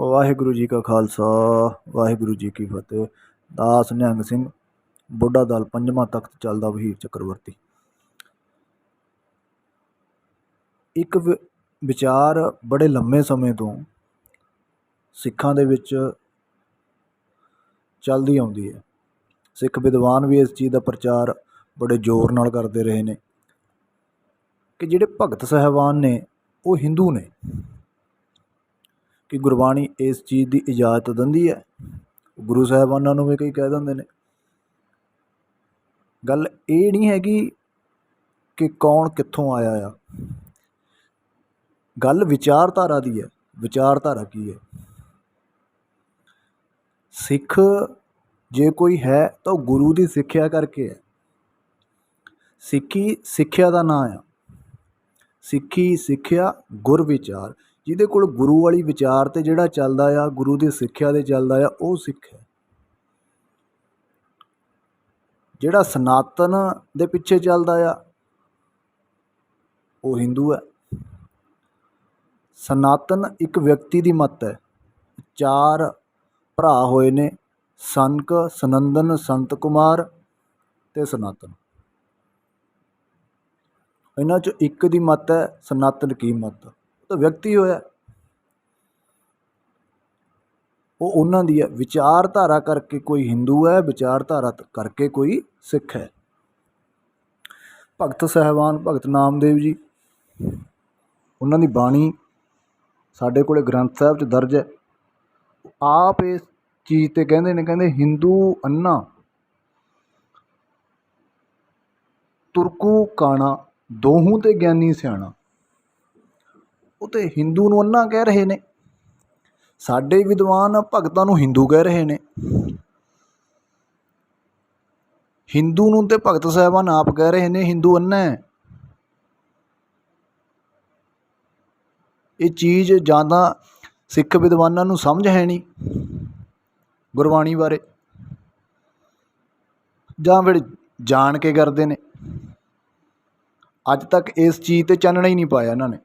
ਵਾਹਿਗੁਰੂ ਜੀ ਕਾ ਖਾਲਸਾ, ਵਾਹਿਗੁਰੂ ਜੀ ਕੀ ਫਤਿਹ। ਦਾਸ ਨਿਹੰਗ ਸਿੰਘ, ਬੁੱਢਾ ਦਲ ਪੰਜਵਾਂ ਤਖਤ ਚੱਲਦਾ ਵਹੀਰ ਚੱਕਰਵਰਤੀ। ਇੱਕ ਵਿ- ਵਿਚਾਰ ਬੜੇ ਲੰਮੇ ਸਮੇਂ ਤੋਂ ਸਿੱਖਾਂ ਦੇ ਵਿੱਚ ਚੱਲਦੀ ਆਉਂਦੀ ਹੈ। ਸਿੱਖ ਵਿਦਵਾਨ ਵੀ ਇਸ ਚੀਜ਼ ਦਾ ਪ੍ਰਚਾਰ ਬੜੇ ਜ਼ੋਰ ਨਾਲ ਕਰਦੇ ਰਹੇ ਨੇ ਕਿ ਜਿਹੜੇ ਭਗਤ ਸਾਹਿਬਾਨ ਨੇ, ਉਹ ਹਿੰਦੂ ਨੇ। ਕਿ ਗੁਰਬਾਣੀ ਇਸ ਚੀਜ਼ ਦੀ ਇਜਾਜ਼ਤ ਦਿੰਦੀ ਹੈ। ਗੁਰੂ ਸਾਹਿਬਾਨਾਂ ਨੂੰ ਵੀ ਕਈ ਕਹਿ ਦਿੰਦੇ ਨੇ। ਗੱਲ ਇਹ ਨਹੀਂ ਹੈਗੀ ਕਿ ਕੌਣ ਕਿੱਥੋਂ ਆਇਆ ਆ। ਗੱਲ ਵਿਚਾਰਧਾਰਾ ਦੀ ਹੈ। ਵਿਚਾਰਧਾਰਾ ਕੀ ਹੈ? ਸਿੱਖ ਜੇ ਕੋਈ ਹੈ ਤਾਂ ਉਹ ਗੁਰੂ ਦੀ ਸਿੱਖਿਆ ਕਰਕੇ ਹੈ। ਸਿੱਖੀ ਸਿੱਖਿਆ ਦਾ ਨਾਂ ਆ। ਸਿੱਖੀ ਸਿੱਖਿਆ ਗੁਰ ਵਿਚਾਰ। ਜਿਹਦੇ ਕੋਲ ਗੁਰੂ ਵਾਲੀ ਵਿਚਾਰ ਤੇ ਜਿਹੜਾ ਚੱਲਦਾ ਆ, ਗੁਰੂ ਦੀ ਸਿੱਖਿਆ ਦੇ ਚੱਲਦਾ ਆ, ਉਹ ਸਿੱਖ ਹੈ। ਜਿਹੜਾ ਸਨਾਤਨ ਦੇ ਪਿੱਛੇ ਚੱਲਦਾ ਆ, ਉਹ ਹਿੰਦੂ ਹੈ। ਸਨਾਤਨ ਇੱਕ ਵਿਅਕਤੀ ਦੀ ਮੱਤ ਹੈ। ਚਾਰ ਭਰਾ ਹੋਏ ਨੇ, ਸਨਕ, ਸਨੰਦਨ, ਸੰਤ ਕੁਮਾਰ ਤੇ ਸਨਾਤਨ। ਇਹਨਾਂ ਚੋਂ ਇੱਕ ਦੀ ਮੱਤ ਹੈ, ਸਨਾਤਨ ਕੀ ਮੱਤ? ਤਾਂ ਵਿਅਕਤੀ ਹੋਇਆ। ਉਹ ਉਹਨਾਂ ਦੀ ਹੈ ਵਿਚਾਰਧਾਰਾ ਕਰਕੇ ਕੋਈ ਹਿੰਦੂ ਹੈ, ਵਿਚਾਰਧਾਰਾ ਕਰਕੇ ਕੋਈ ਸਿੱਖ ਹੈ। ਭਗਤ ਸਾਹਿਬਾਨ, ਭਗਤ ਨਾਮਦੇਵ ਜੀ, ਉਹਨਾਂ ਦੀ ਬਾਣੀ ਸਾਡੇ ਕੋਲੇ ਗ੍ਰੰਥ ਸਾਹਿਬ 'ਚ ਦਰਜ ਹੈ। ਆਪ ਇਸ ਚੀਜ਼ ਤੇ ਕਹਿੰਦੇ ਨੇ, ਕਹਿੰਦੇ ਹਿੰਦੂ ਅੰਨਾ ਤੁਰਕੂ ਕਾਣਾ ਦੋਹੂ ਤੇ ਗਿਆਨੀ ਸਿਆਣਾ। ਉਹ ਤੇ ਹਿੰਦੂ ਨੂੰ ਅੰਨਾ ਕਹਿ ਰਹੇ ਨੇ। ਸਾਡੇ ਵਿਦਵਾਨ ਭਗਤਾਂ ਨੂੰ ਹਿੰਦੂ ਕਹਿ ਰਹੇ ਨੇ। ਹਿੰਦੂ ਨੂੰ ਤੇ ਭਗਤ ਸਾਹਿਬਾਨ ਆਪ ਕਹਿ ਰਹੇ ਨੇ, ਹਿੰਦੂ ਅੰਨਾ ਹੈ। ਇਹ ਚੀਜ਼ ਜਾਂ ਤਾਂ ਸਿੱਖ ਵਿਦਵਾਨਾਂ ਨੂੰ ਸਮਝ ਹੈ ਨਹੀਂ ਗੁਰਬਾਣੀ ਬਾਰੇ। ਜਾਂ ਫਿਰ ਜਾਣ ਕੇ ਕਰਦੇ ਨੇ। ਅੱਜ ਤੱਕ ਇਸ ਚੀਜ਼ ਤੇ ਚਾਨਣਾ ਹੀ ਨਹੀਂ ਪਾਇਆ ਇਹਨਾਂ ਨੇ।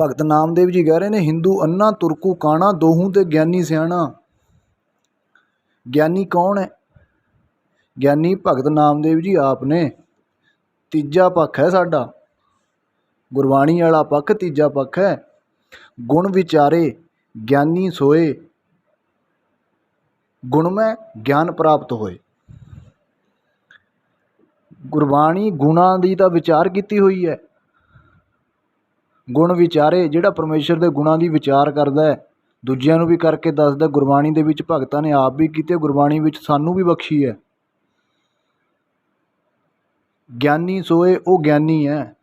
ਭਗਤ ਨਾਮਦੇਵ ਜੀ ਕਹਿ ਰਹੇ ਨੇ, ਹਿੰਦੂ ਅੰਨਾ, ਤੁਰਕੂ ਕਾਣਾ, ਦੋਹੂ ਤੇ ਗਿਆਨੀ ਸਿਆਣਾ। ਗਿਆਨੀ ਕੌਣ ਹੈ? ਗਿਆਨੀ ਭਗਤ ਨਾਮਦੇਵ ਜੀ ਆਪ ਨੇ। ਤੀਜਾ ਪੱਖ ਹੈ ਸਾਡਾ। ਗੁਰਬਾਣੀ ਵਾਲਾ ਪੱਖ ਤੀਜਾ ਪੱਖ ਹੈ। ਗੁਣ ਵਿਚਾਰੇ, ਗਿਆਨੀ ਸੋਏ। ਗੁਣਮੈ ਗਿਆਨ ਪ੍ਰਾਪਤ ਹੋਏ। ਗੁਰਬਾਣੀ ਗੁਣਾਂ ਦੀ ਤਾਂ ਵਿਚਾਰ ਕੀਤੀ ਹੋਈ ਹੈ। ਗੁਣ ਵਿਚਾਰੇ, ਜਿਹੜਾ ਪਰਮੇਸ਼ਰ ਦੇ ਗੁਣਾਂ ਦੀ ਵਿਚਾਰ ਕਰਦਾ ਹੈ, ਦੂਜਿਆਂ ਨੂੰ ਵੀ ਕਰਕੇ ਦੱਸਦਾ, ਗੁਰਬਾਣੀ ਦੇ ਵਿੱਚ ਭਗਤਾਂ ਨੇ ਆਪ ਵੀ ਕੀਤੇ, ਗੁਰਬਾਣੀ ਵਿੱਚ ਸਾਨੂੰ ਵੀ ਬਖਸ਼ੀ ਹੈ। ਗਿਆਨੀ ਸੋਏ, ਉਹ ਗਿਆਨੀ ਹੈ।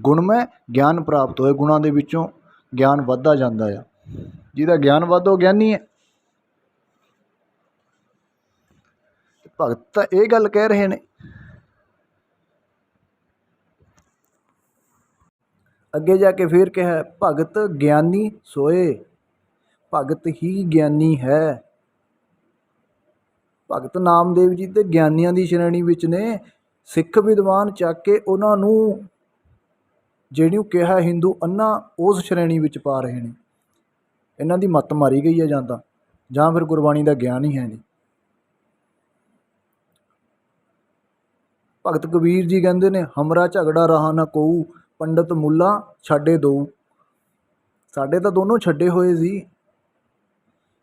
ਗੁਣਮੈ ਗਿਆਨ ਪ੍ਰਾਪਤ ਹੋਏ, ਗੁਣਾਂ ਦੇ ਵਿੱਚੋਂ ਗਿਆਨ ਵੱਧਦਾ ਜਾਂਦਾ ਆ। ਜਿਹਦਾ ਗਿਆਨ ਵੱਧ, ਉਹ ਗਿਆਨੀ ਹੈ। ਭਗਤ ਤਾਂ ਇਹ ਗੱਲ ਕਹਿ ਰਹੇ ਨੇ ਅੱਗੇ ਜਾ ਕੇ ਫਿਰ ਕਿਹਾ, ਭਗਤ ਗਿਆਨੀ ਸੋਏ, ਭਗਤ ਹੀ ਗਿਆਨੀ ਹੈ। ਭਗਤ ਨਾਮਦੇਵ ਜੀ ਤੇ ਗਿਆਨੀਆਂ ਦੀ ਸ਼੍ਰੇਣੀ ਵਿੱਚ ਨੇ, ਸਿੱਖ ਵਿਦਵਾਨ ਚੱਕ ਕੇ ਉਹਨਾਂ ਨੂੰ, ਜਿਹੜੀ ਕਿਹਾ ਹਿੰਦੂ ਅੰਨਾ, ਉਸ ਸ਼੍ਰੇਣੀ ਵਿੱਚ ਪਾ ਰਹੇ ਨੇ। ਇਹਨਾਂ ਦੀ ਮੱਤ ਮਾਰੀ ਗਈ ਹੈ ਜਾਂਦਾ ਜਾਂ ਫਿਰ ਗੁਰਬਾਣੀ ਦਾ ਗਿਆਨ ਹੀ ਹੈ ਨਹੀਂ। ਭਗਤ ਕਬੀਰ ਜੀ ਕਹਿੰਦੇ ਨੇ, ਹਮਰਾ ਝਗੜਾ ਰਹਾ ਨਾ ਕੋਊ ਪੰਡਤ ਮੁੱਲਾ ਛੱਡੇ ਦੋ। ਸਾਡੇ ਤਾਂ ਦੋਨੋਂ ਛੱਡੇ ਹੋਏ ਸੀ।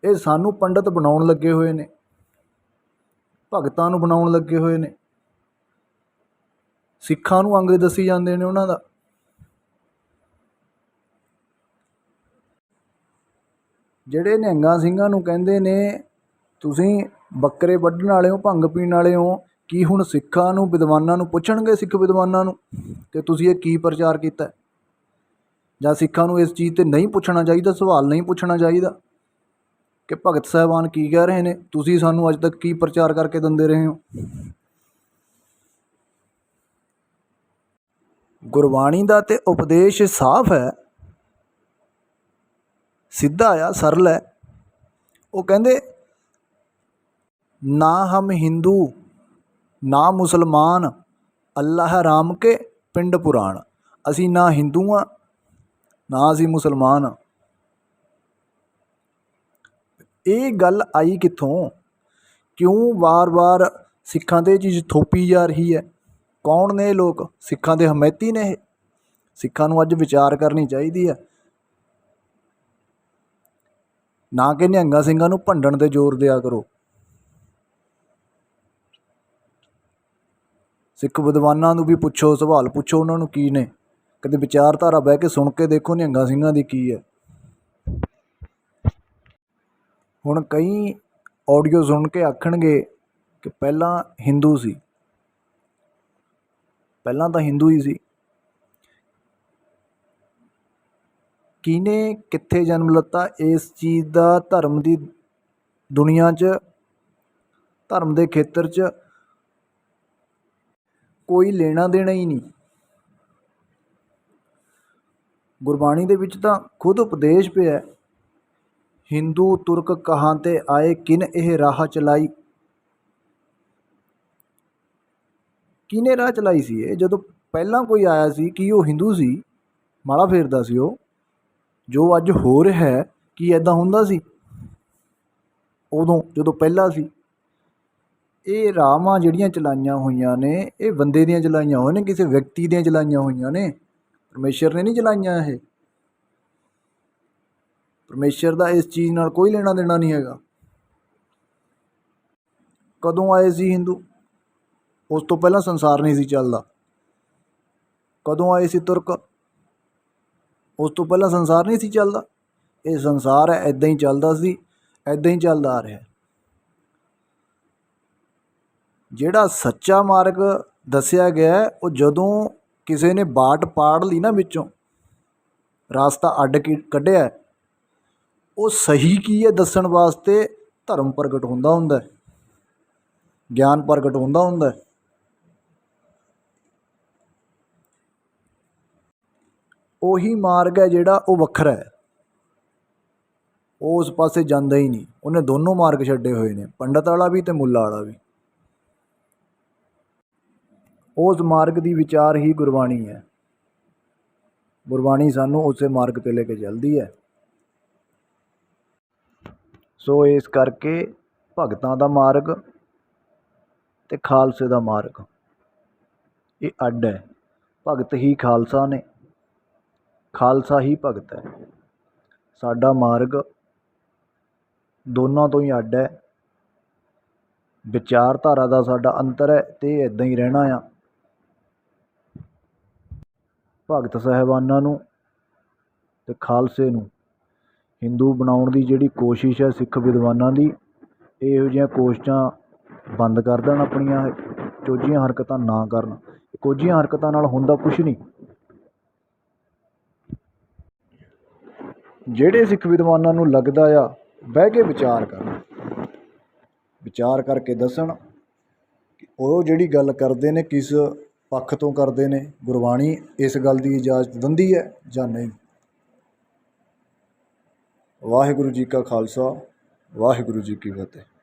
ਇਹ ਸਾਨੂੰ ਪੰਡਤ ਬਣਾਉਣ ਲੱਗੇ ਹੋਏ ਨੇ। ਭਗਤਾਂ ਨੂੰ ਬਣਾਉਣ ਲੱਗੇ ਹੋਏ ਨੇ। ਸਿੱਖਾਂ ਨੂੰ ਅੰਗ ਦੱਸੀ ਜਾਂਦੇ ਨੇ ਉਹਨਾਂ ਦਾ। ਜਿਹੜੇ ਨਿਹੰਗਾਂ ਸਿੰਘਾਂ ਨੂੰ ਕਹਿੰਦੇ ਨੇ, ਤੁਸੀਂ ਬੱਕਰੇ ਵੱਢਣ ਵਾਲੇ ਹੋ, ਭੰਗ ਪੀਣ ਵਾਲੇ ਹੋ ਕੀ ਹੁਣ ਸਿੱਖਾਂ ਨੂੰ, ਵਿਦਵਾਨਾਂ ਨੂੰ ਪੁੱਛਣਗੇ ਸਿੱਖ ਵਿਦਵਾਨਾਂ ਨੂੰ ਕਿ ਤੁਸੀਂ ਇਹ ਕੀ ਪ੍ਰਚਾਰ ਕੀਤਾ? ਜਾਂ ਸਿੱਖਾਂ ਨੂੰ ਇਸ ਚੀਜ਼ ਤੇ ਨਹੀਂ ਪੁੱਛਣਾ ਚਾਹੀਦਾ, ਸਵਾਲ ਨਹੀਂ ਪੁੱਛਣਾ ਚਾਹੀਦਾ ਕਿ ਭਗਤ ਸਾਹਿਬਾਨ ਕੀ ਕਹਿ ਰਹੇ ਨੇ? ਤੁਸੀਂ ਸਾਨੂੰ ਅੱਜ ਤੱਕ ਕੀ ਪ੍ਰਚਾਰ ਕਰਕੇ ਦਿੰਦੇ ਰਹੇ ਹੋ? ਗੁਰਬਾਣੀ ਦਾ ਤੇ ਉਪਦੇਸ਼ ਸਾਫ਼ ਹੈ। ਸਿੱਧਾ ਆ, ਸਰਲ ਹੈ। ਉਹ ਕਹਿੰਦੇ, ਨਾ ਹਮ ਹਿੰਦੂ ਨਾ ਮੁਸਲਮਾਨ, ਅੱਲਾਹ ਰਾਮ ਕੇ ਪਿੰਡ ਪੁਰਾਣ। ਅਸੀਂ ਨਾ ਹਿੰਦੂ ਹਾਂ, ਨਾ ਅਸੀਂ ਮੁਸਲਮਾਨ ਹਾਂ। ਇਹ ਗੱਲ ਆਈ ਕਿੱਥੋਂ? ਕਿਉਂ ਵਾਰ-ਵਾਰ ਸਿੱਖਾਂ ਤੇ ਚੀਜ਼ ਥੋਪੀ ਜਾ ਰਹੀ ਹੈ? ਕੌਣ ਨੇ ਇਹ ਲੋਕ? ਸਿੱਖਾਂ ਦੇ ਹਮਾਇਤੀ ਨੇ ਇਹ। ਸਿੱਖਾਂ ਨੂੰ ਅੱਜ ਵਿਚਾਰ ਕਰਨੀ ਚਾਹੀਦੀ ਹੈ। ਨਾ ਕਿ ਨਿਹੰਗਾਂ ਸਿੰਘਾਂ ਨੂੰ ਭੰਡਣ ਤੇ ਜ਼ੋਰ ਦਿਆ ਕਰੋ। ਸਿੱਖ ਵਿਦਵਾਨਾਂ ਨੂੰ ਵੀ ਪੁੱਛੋ, ਸਵਾਲ ਪੁੱਛੋ ਉਹਨਾਂ ਨੂੰ ਕੀ ਨੇ। ਕਦੇ ਵਿਚਾਰਧਾਰਾ ਬਹਿ ਕੇ ਸੁਣ ਕੇ ਦੇਖੋ ਨਿਹੰਗਾਂ ਸਿੰਘਾਂ ਦੀ ਕੀ ਹੈ। ਹੁਣ ਕਈ ਆਡੀਓ ਸੁਣ ਕੇ ਆਖਣਗੇ ਕਿ ਪਹਿਲਾਂ ਹਿੰਦੂ ਸੀ। ਪਹਿਲਾਂ ਤਾਂ ਹਿੰਦੂ ਹੀ ਸੀ। ਕਿਹਨੇ ਕਿੱਥੇ ਜਨਮ ਲਿੱਤਾ? ਇਸ ਚੀਜ਼ ਦਾ ਧਰਮ ਦੀ ਦੁਨੀਆ 'ਚ, ਧਰਮ ਦੇ ਖੇਤਰ 'ਚ ਕੋਈ ਲੈਣਾ ਦੇਣਾ ਹੀ ਨਹੀਂ। ਗੁਰਬਾਣੀ ਦੇ ਵਿੱਚ ਤਾਂ ਖੁਦ ਉਪਦੇਸ਼ ਪਿਆ ਹਿੰਦੂ ਤੁਰਕ ਕਹਾਂ ਤੇ ਆਏ, ਕਿਨ ਇਹ ਰਾਹ ਚਲਾਈ? ਕਿਹਨੇ ਰਾਹ ਚਲਾਈ ਸੀ ਇਹ? ਜਦੋਂ ਪਹਿਲਾਂ ਕੋਈ ਆਇਆ ਸੀ ਕਿ ਉਹ ਹਿੰਦੂ ਸੀ, ਮਾਲਾ ਫੇਰਦਾ ਸੀ ਉਹ, ਜੋ ਅੱਜ ਹੋ ਰਿਹਾ ਹੈ, ਕੀ ਐਦਾਂ ਹੁੰਦਾ ਸੀ? ਉਦੋਂ ਜਦੋਂ ਪਹਿਲਾਂ ਸੀ ਇਹ ਰਾਵਾਂ ਜਿਹੜੀਆਂ ਚਲਾਈਆਂ ਹੋਈਆਂ ਨੇ, ਇਹ ਬੰਦੇ ਦੀਆਂ ਚਲਾਈਆਂ ਹੋਈਆਂ ਨੇ, ਕਿਸੇ ਵਿਅਕਤੀ ਦੀਆਂ ਚਲਾਈਆਂ ਹੋਈਆਂ ਨੇ। ਪਰਮੇਸ਼ਰ ਨੇ ਨਹੀਂ ਚਲਾਈਆਂ ਇਹ। ਪਰਮੇਸ਼ਰ ਦਾ ਇਸ ਚੀਜ਼ ਨਾਲ ਕੋਈ ਲੈਣਾ ਦੇਣਾ ਨਹੀਂ ਹੈਗਾ। ਕਦੋਂ ਆਏ ਸੀ ਹਿੰਦੂ? ਉਸ ਤੋਂ ਪਹਿਲਾਂ ਸੰਸਾਰ ਨਹੀਂ ਸੀ ਚੱਲਦਾ। ਕਦੋਂ ਆਏ ਸੀ ਤੁਰਕ? ਉਸ ਤੋਂ ਪਹਿਲਾਂ ਸੰਸਾਰ ਨਹੀਂ ਸੀ ਚੱਲਦਾ। ਇਹ ਸੰਸਾਰ ਹੈ ਐਦਾਂ ਹੀ ਚੱਲਦਾ ਸੀ ਐਦਾਂ ਹੀ ਚੱਲਦਾ ਆ ਰਿਹਾ। ਜਿਹੜਾ ਸੱਚਾ ਮਾਰਗ ਦੱਸਿਆ ਗਿਆ ਉਹ ਜਦੋਂ ਕਿਸੇ ਨੇ ਬਾਟ ਪਾੜ ਲਈ ਨਾ ਵਿੱਚੋਂ, ਰਸਤਾ ਅੱਡ ਕੀ ਕੱਢਿਆ ਉਹ ਸਹੀ ਕੀ ਹੈ ਦੱਸਣ ਵਾਸਤੇ ਧਰਮ ਪ੍ਰਗਟ ਹੁੰਦਾ ਹੁੰਦਾ ਗਿਆਨ ਪ੍ਰਗਟ ਹੁੰਦਾ ਹੁੰਦਾ ਉਹੀ ਮਾਰਗ ਹੈ ਜਿਹੜਾ ਉਹ ਵੱਖਰਾ ਹੈ। ਉਹ ਉਸ ਪਾਸੇ ਜਾਂਦਾ ਹੀ ਨਹੀਂ। ਉਹਨੇ ਦੋਨੋਂ ਮਾਰਗ ਛੱਡੇ ਹੋਏ ਨੇ, ਪੰਡਤ ਵਾਲਾ ਵੀ ਤੇ ਮੁੱਲਾ ਵਾਲਾ ਵੀ। ਉਸ ਮਾਰਗ ਦੀ ਵਿਚਾਰ ਹੀ ਗੁਰਬਾਣੀ ਹੈ। ਗੁਰਬਾਣੀ ਸਾਨੂੰ ਉਸੇ ਮਾਰਗ ਤੇ ਲੈ ਕੇ ਚੱਲਦੀ ਹੈ। ਸੋ ਇਸ ਕਰਕੇ ਭਗਤਾਂ ਦਾ ਮਾਰਗ ਤੇ ਖਾਲਸੇ ਦਾ ਮਾਰਗ। ਇਹ ਅੱਡ ਹੈ। ਭਗਤ ਹੀ ਖਾਲਸਾ ਨੇ। ਖਾਲਸਾ ਹੀ ਭਗਤ ਹੈ। ਸਾਡਾ ਮਾਰਗ ਦੋਨਾਂ ਤੋਂ ਹੀ ਅੱਡ ਹੈ। ਵਿਚਾਰਧਾਰਾ ਦਾ ਸਾਡਾ ਅੰਤਰ ਹੈ ਤੇ ਇਦਾਂ ਹੀ ਰਹਿਣਾ ਆ। ਭਗਤ ਸਾਹਿਬਾਨਾਂ ਨੂੰ ਅਤੇ ਖਾਲਸੇ ਨੂੰ। ਹਿੰਦੂ ਬਣਾਉਣ ਦੀ ਜਿਹੜੀ ਕੋਸ਼ਿਸ਼ ਹੈ ਸਿੱਖ ਵਿਦਵਾਨਾਂ ਦੀ, ਇਹੋ ਜਿਹੀਆਂ ਕੋਸ਼ਿਸ਼ਾਂ ਬੰਦ ਕਰ ਦੇਣ ਆਪਣੀਆਂ, ਚੋਜੀਆਂ ਹਰਕਤਾਂ ਨਾ ਕਰਨ। ਕੋਝੀਆਂ ਹਰਕਤਾਂ ਨਾਲ ਹੁੰਦਾ ਕੁਝ ਨਹੀਂ। ਜਿਹੜੇ ਸਿੱਖ ਵਿਦਵਾਨਾਂ ਨੂੰ ਲੱਗਦਾ ਆ, ਬਹਿ ਕੇ ਵਿਚਾਰ ਕਰਨ। ਵਿਚਾਰ ਕਰਕੇ ਦੱਸਣ ਕਿ ਉਹ ਜਿਹੜੀ ਗੱਲ ਕਰਦੇ ਨੇ ਕਿਸ ਪੱਖ ਤੋਂ ਕਰਦੇ ਨੇ, ਗੁਰਬਾਣੀ ਇਸ ਗੱਲ ਦੀ ਇਜਾਜ਼ਤ ਦਿੰਦੀ ਹੈ ਜਾਂ ਨਹੀਂ? ਵਾਹਿਗੁਰੂ ਜੀ ਕਾ ਖਾਲਸਾ, ਵਾਹਿਗੁਰੂ ਜੀ ਕੀ ਫਤਿਹ।